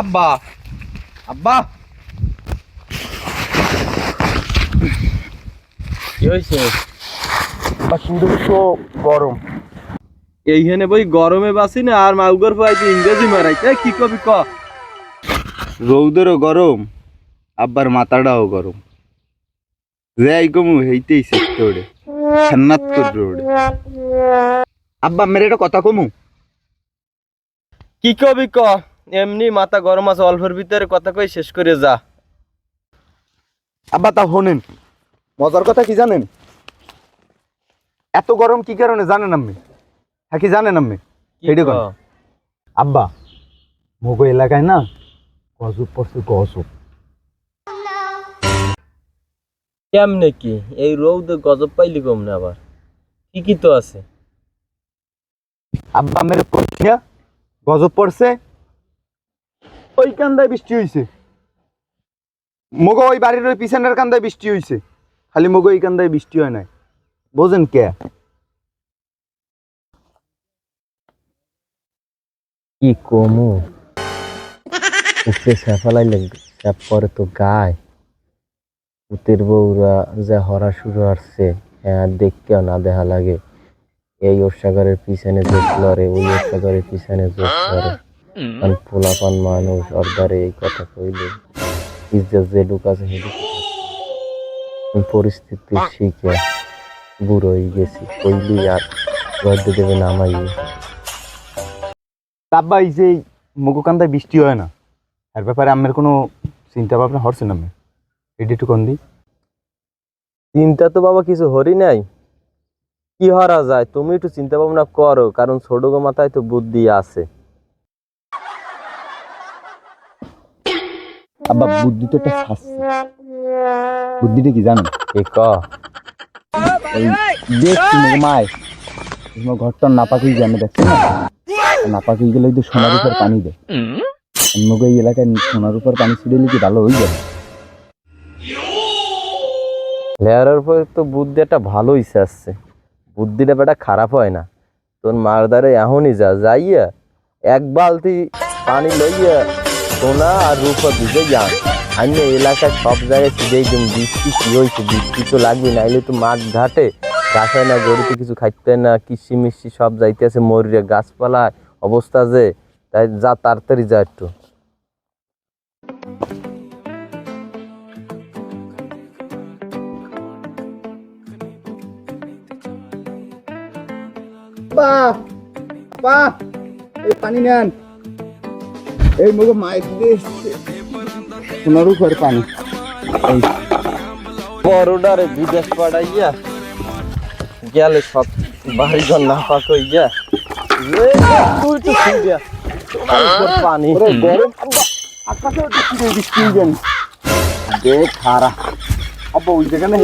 আব্বা আব্বা। কি হয়েছে? কিন্তু তো গরম। এইখানে বই গরমে বাসি না আর মাউগর পাইতে ইংরেজি মারাই এ কি কবি ক? রৌদেরও গরম আব্বার মাথাটাও গরম। যাই কমু হইতেই সেক্তে ওড়ে ছান্নাত করে ওড়ে আব্বা মেরে একটা কথা কমু? কি কবি ক? এমনি মাথা গরম আছে অল্পের ভিতরে কথা কই শেষ করে যা। আব্বা তা শোনেন মজার কথা কি জানেন? এত গরম কি কারণে জানেন আপনি হ্যাঁ কি জানেন ক? আব্বা মগো এলাকায় না গজব পড়ছে গজব। কেমনে কি? এই রৌদ গজব পাইলি কম না আবার? কি কি তো আছে? আব্বা মেরে পড়ছি না গজব পড়ছে ওই কান্দায় বৃষ্টি হইছে। মগো ওই বাড়ির ওই পিছনের কান্দায় বৃষ্টি হইছে। খালি মগো এই কান্দায় বৃষ্টি হয় নাই। বোঝেন কে? কি কমু? উপরে স্যাফালাই লাগবে স্যাপ পরে তো গায়। পুতের বউরা যা হরা শুরু আসছে হ্যাঁ দেখতেও না দেখা লাগে। এই ওরসাগরের পিছনে যোগ করে ওই ওরসাগরের পিছনে যোগ করে কারণ পোলাপান মানুষ অর্ধারে এই কথা কইলে। ইজ্জত যে লোক আছে সেদিকে পরিস্থিতি শিখে বুড়ো হয়ে গেছি, কইলি আর ঘর দেবে নামাইয়ে আব্বা এই যে মগো কান্দায় বৃষ্টি হয় না? এর ব্যাপারে আমার কোনো চিন্তা ভাবনা হচ্ছে না আমি এটি একটু কন দিই চিন্তা তো বাবা কিছু হরি নাই। কি হরা যায়? তুমি একটু চিন্তা ভাবনা করো কারণ ছোট গো মাথায় তো বুদ্ধি আছে। আব্বা বুদ্ধি তো একটা শাস্তি। বুদ্ধিটা কি জানেন এ ক? এই মগো মায়। তোমার ঘরটার নাপাকি জানে দেখছি না? নাপাকি গেলে তো সোনার উপর পানি দেয়। মগো এই এলাকায় সোনার উপর পানি কি ভালো হয়ে যাবে? লেয়ারের তো বুদ্ধি একটা ভালো ইচ্ছা আসছে। বুদ্ধিটা খারাপ হয় না। তোর মার এখনই যা, যাইয়া এক বালতি পানি লইয়া সোনা আর রূপা ভিজে যান আমি এলাকায় সব জায়গায় সিধেই দিন, বৃষ্টি কি হয়েছে বৃষ্টি তো লাগবে, নাইলে তো মাঠ ঘাটে হয় না, গরুতে কিছু খাইতে না কৃষি মিষ্টি সব যাইতেছে মরিয়া গাছপালা অবস্থা যে, তাই যা তাড়াতাড়ি যা একটু। বা বা এই পানি নেন। এই মগো মায়ের দিকে সোনার উপর পানি। এই বড়ডারে বিদেশ পাঠাইয়া গেলে সব বাড়িঘর না পাক হইয়া। তুই তো শুইয়া পানি। গরম আকাশে কি বৃষ্টি দেখ খারা আব্বা ওই যেখানে